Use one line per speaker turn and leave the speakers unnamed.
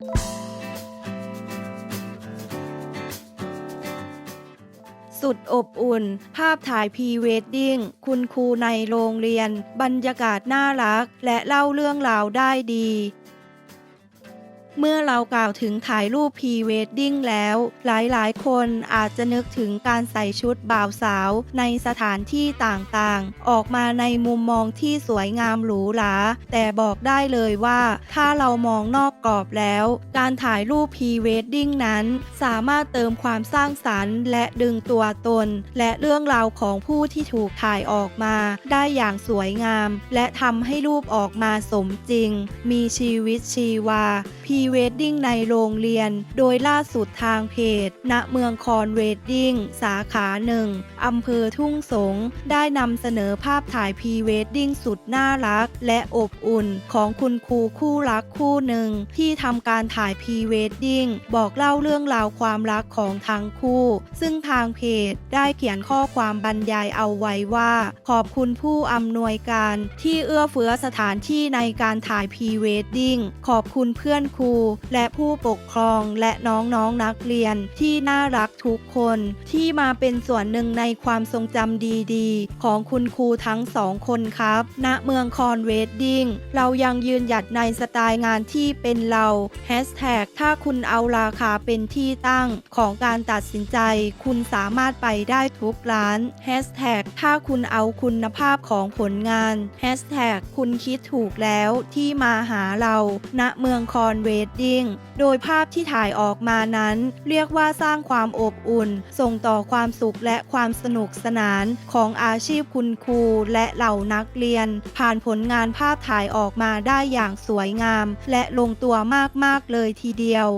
สุดอบอุ่น ภาพถ่ายพรีเวดดิ้ง คุณครูในโรงเรียน บรรยากาศน่ารัก และเล่าเรื่องราวได้ดี เมื่อเรากล่าวถึงถ่ายรูปพรีเวดดิ้งแล้ว หลายๆ คนอาจจะนึกถึงการใส่ชุดบ่าวสาว ในสถานที่ต่างๆ ออกมาในมุมมองที่สวยงามหรูหราแต่บอกได้เลยว่า ถ้าเรามองนอกกรอบแล้ว การถ่ายรูปพรีเวดดิ้งนั้น สามารถเติมความสร้างสรรค์ และดึงตัวตน และเรื่องราวของผู้ที่ถูกถ่ายออกมา ได้อย่างสวยงาม และทำให้รูปออกมาสมจริง มีชีวิตชีวาพรีเวดดิ้งในโรงเรียน โดยล่าสุดทางเพจ ณ เมืองคอนเวดดิ้ง สาขาหนึ่งอำเภอทุ่งสง ได้นำเสนอภาพถ่ายพรีเวดดิ้งสุดน่ารัก และอบอุ่นของคุณครูคู่รักคู่หนึ่ง ที่ทำการถ่ายพรีเวดดิ้งบอกเล่าเรื่องราวความรักของทั้งคู่ ซึ่งทางเพจได้เขียนข้อความบรรยายเอาไว้ว่า ขอบคุณผู้อำนวยการที่เอื้อเฟื้อสถานที่ในการถ่ายพรีเวดดิ้งขอบคุณเพื่อนครูและผู้ปกครองและน้องๆนนักเรียนที่น่ารักทุกคนที่มาเป็นส่วนหนึ่งในความทรงจำดีๆ ของคุณครูทั้งสองคนครับ ณเมืองคอนเวดดิ้งเรายังยืนหยัดในสไตล์งานที่เป็นเราแฮชแท็กถ้าคุณเอาราคาเป็นที่ตั้งของการตัดสินใจ คุณสามารถไปได้ทุกร้านแฮชแท็กถ้าคุณเอาคุณภาพของผลงานแฮชแท็กคุณคิดถูกแล้วที่มาหาเรา ณเมืองคอนเวดดิ้ง โดยภาพที่ถ่ายออกมานั้น เรียกว่าสร้างความอบอุ่น ส่งต่อความสุขและความสนุกสนานของอาชีพคุณครูและเหล่านักเรียน ผ่านผลงานภาพถ่ายออกมาได้อย่างสวยงาม และลงตัวมากๆเลยทีเดียว